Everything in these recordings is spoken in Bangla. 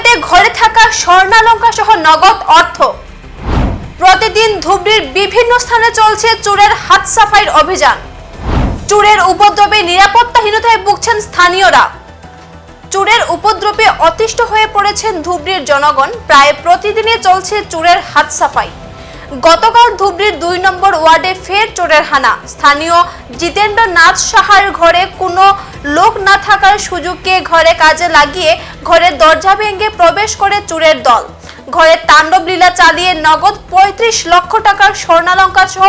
পকেটে ঘরে থাকা স্বর্ণালঙ্কা সহ নগদ অর্থ। প্রতিদিন ধুবড়ির বিভিন্ন স্থানে চলছে চোরের হাত সাফাইয়ের অভিযান। চোরের উপদ্রবে নিরাপত্তাহীনতায় ভুগছেন স্থানীয়রা। চোরের উপদ্রবে অতিষ্ঠ হয়ে পড়েছেন ধুবড়ির জনগণ। প্রায় প্রতিদিনই চলছে চোরের হাত সাফাই। গতকাল ধুবড়ির দুই নম্বর ওয়ার্ডে ফের চোরের হানা। স্থানীয় জিতেন্দ্র নাথ সাহার ঘরে কোনো লোক না থাকার সুযোগকে ঘরে কাজে লাগিয়ে ঘরের দরজা ভেঙে প্রবেশ করে চোরের দল। ঘরে তাণ্ডব লীলা চালিয়ে নগদ পঁয়ত্রিশ লক্ষ টাকার স্বর্ণালঙ্কা সহ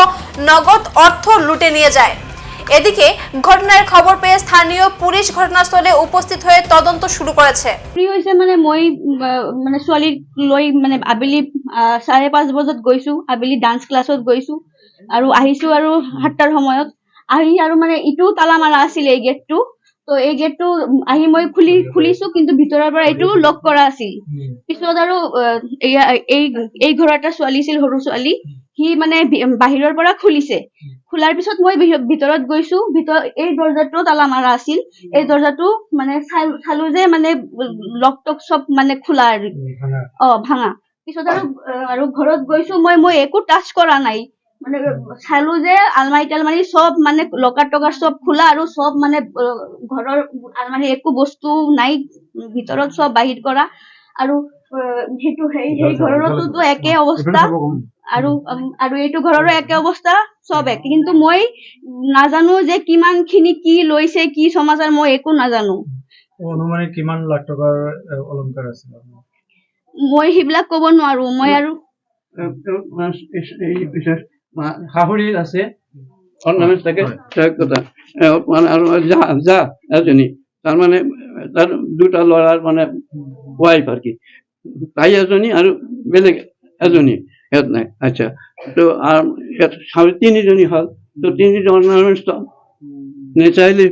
নগদ অর্থ লুটে নিয়ে যায়। এদিকে ঘটনার খবর পেয়ে স্থানীয় পুলিশ ঘটনাস্থলে উপস্থিত হয়ে তদন্ত শুরু করেছে। ফ্ৰী হৈছে মানে মই মানে ছোৱালীক লৈ মানে আবেলি চাৰে পাঁচ বজাত গৈছো, আবেলি ডান্স ক্লাছত গৈছো আৰু আহিছো আৰু সাতটাৰ সময়ত। আহি আৰু মানে ইটোও তালা মাৰা আছিল এই গেটটো তো এই গেটটো আহি মই খুলি, খুলিছো, কিন্তু ভিতৰৰ পৰা এইটো লক কৰা আছিল। পিছত আৰু এই এই ঘৰৰ এটা ছোৱালী আছিল, সৰু ছোৱালী। সি মানে বাহিৰৰ পৰা খুলিছে। খোলাৰ পিছত মই ভিতৰত গৈছো ভিতৰত এই দৰ্জাটো তালা মাৰা আছিল। এই দৰ্জাটো মানে চাল- যে মানে লক টক চব মানে খোলা আৰু। অ ভাঙা। পিছত আৰু আৰু ঘৰত গৈছো মই মই একো টাচ কৰা নাই। মানে চালো যে আলমাৰি তালমাৰি চব মানে লকাৰ টকাৰ চব খোলা আৰু চব মানে ঘৰৰ আলমাৰি একো বস্তু নাই ভিতৰত চব বাহিৰ কৰা। আৰু সেইটো সেই ঘৰতো একে অৱস্থা। আৰু আৰু এইটো ঘৰৰো একে অৱস্থা চব একে। কিন্তু মই নাজানো যে কিমান খিনি কি লৈছে কি সমাচাৰ মই একো নাজানো। অনুমানে কিমান লাখ টকাৰ অলংকাৰ আছিল মই সেইবিলাক ক'ব নোৱাৰো। মই আৰু শাহুৰি আছে। মানে আৰু যা যা এজনী। তাৰমানে তাৰ দুটা ল'ৰাৰ মানে ৱাইফ আৰু কি। তাই এজনী আৰু বেলেগ এজনী ইয়াত নাই আচ্ছা। তো ইয়াত স্বামী তিনিজনী হ'ল তো তিনিজনৰ নেচাৰেলি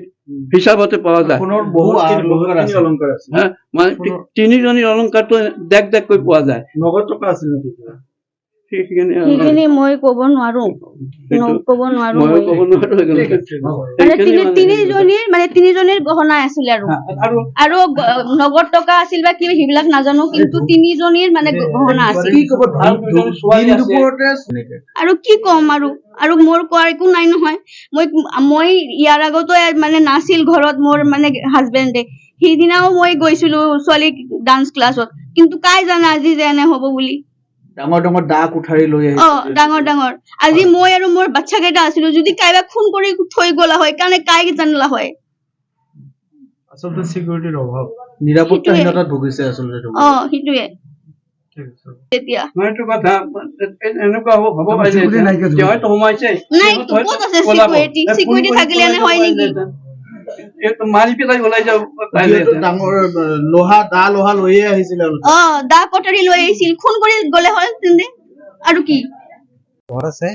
হিচাপতে পোৱা যায়। সোণৰ বহুতখিনি বহুতখিনি অলংকাৰ আছিল হা মানে অলংকাৰটো দেখ দেখকৈ পোৱা যায়। নগদ টকা আছিল নেকি? সেইখিনি সেইখিনি মই ক'ব নোৱাৰো। ক'ব নোৱাৰো ময়ো মই। ক'ব নোৱাৰো সেইখিনি। মানে তিনি মানে- তিনিজনীৰ মানে তিনিজনীৰ গহনা আছিলে আৰু। নগদ টকা আছিল বা কিবা সেইবিলাক নাজানো কিন্তু তিনিজনীৰ মানে গহনা আছিল। আৰু কি ক'ম আৰু আৰু মোৰ কোৱাৰ একো নাই নহয়। মই মই ইয়াৰ আগতো মানে নাছিল ঘৰত মোৰ মানে হাজবেণ্ডে সেইদিনাও মই গৈছিলো ছোৱালীক ডান্স ক্লাছত কিন্তু কাই জানে আজি যে এনে হ'ব বুলি? ডাঙৰ ডাঙৰ দা কোঠাৰী লৈ অ ডাঙৰ ডাঙৰ। আজি মই আৰু মোৰ বাচ্চা কেইটা আছিলো যদি কাইবাক ফোন কৰি থৈ গলা হয় কাৰণে কাই জানলা হয়। আচলতে চিকিউৰিটিৰ অভাৱ। নিৰাপত্তাহীনতাত ভুগিছে আচলতে অ সেইটোয়ে ঠিক আছে। তেতিয়া। সেইটো কথা এ- এনেকুৱা হ'ব পাৰে লোহা দা লোহা লৈয়ে আহিছিলে অ দা কটাৰী লৈ আহিছিল। ফোন কৰি গলে হয় তেন্তে? আৰু কি? ঘর আছে।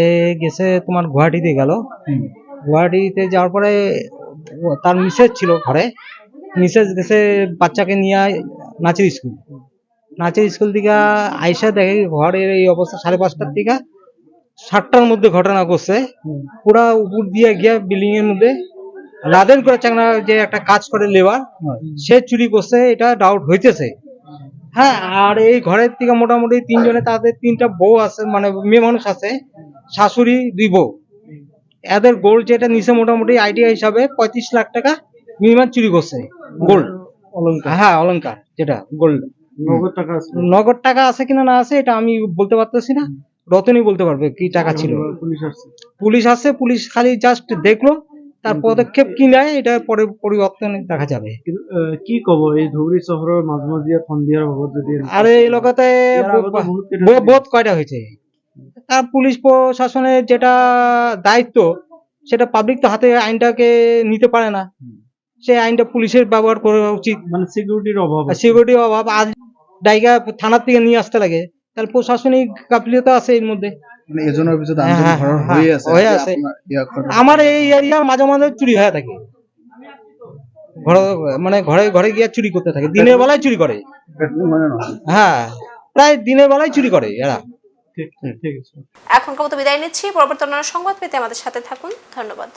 এ গেছে তোমার গুয়াহাটিতে গেল। গুয়াহাটিতে যাওয়ার পরে তার মিসেজ ছিল ঘরে মিসেজ গেছে বাচ্চাকে নিয়ে নাচের স্কুল। নাচের স্কুল থেকে আইসা দেখে ঘরের এই অবস্থা সাড়ে পাঁচটার থেকে সাতটার মধ্যে ঘটনা করছে পুরা উপর দিয়ে গিয়া বিল্ডিং এর মধ্যে। রাধেন করে চাকনা যে একটা কাজ করে লেবার সে চুরি করছে এটা ডাউট হইতেছে। হ্যাঁ আর এই ঘরের থেকে মোটামুটি তিনজনে তাদের তিনটা বউ আছে মানে মেয়ে মানুষ আছে শাশুড়ি দুই বউ। এদের গোল্ড যেটা নিচে মোটামুটি আইডিয়া হিসাবে পঁয়ত্রিশ লাখ টাকা মিনিমাম চুরি করছে গোল্ড অলঙ্কার হ্যাঁ অলঙ্কার যেটা গোল্ড নগদ টাকা আছে। নগদ টাকা আছে কিনা না আছে এটা আমি বলতে পারতেছি না। রতনই বলতে পারবে কি টাকা ছিল। পুলিশ আসছে। পুলিশ খালি জাস্ট দেখল তার পদক্ষেপ কি নেয় এটা পরে পরিবর্তনে দেখা যাবে। কি ক'ব এই ধুবুৰী চহৰৰ মাজ মজিয়াত সন্ধিয়াৰ ভাগত যদি আর এই লোকতে ইয়ার আগেও তো বহুত কয়টা হয়েছে? তার পুলিশ প্রশাসনের যেটা দায়িত্ব সেটা পাবলিক তো হাতে আইনটাকে নিতে পারে না। সে আইনটা পুলিশের ব্যবহার করা উচিত। মানে সিকিউরিটির অভাব সিকিউরিটির সিকিউরিটি অভাব আজ ডাইগা থানার থেকে নিয়ে আসতে লাগে। তাহলে প্রশাসনিক গাফিলতা আছে এর মধ্যে। এজনৰ পিছত হ্যাঁ, আছে হৈয়ে আছে। আমার এই এরিয়ার মাঝে মাঝে চুরি হয়ে থাকে। ঘর মানে ঘরে ঘরে গিয়ে চুরি করতে থাকে। দিনের বেলায় চুরি করে মানে হ্যাঁ প্রায় দিনের বেলায় চুরি করে এরা ঠিক ঠিক এখনকার মতো বিদায় নিচ্ছি। পরবর্তী অন্যান্য সংবাদ পেতে আমাদের সাথে থাকুন। ধন্যবাদ।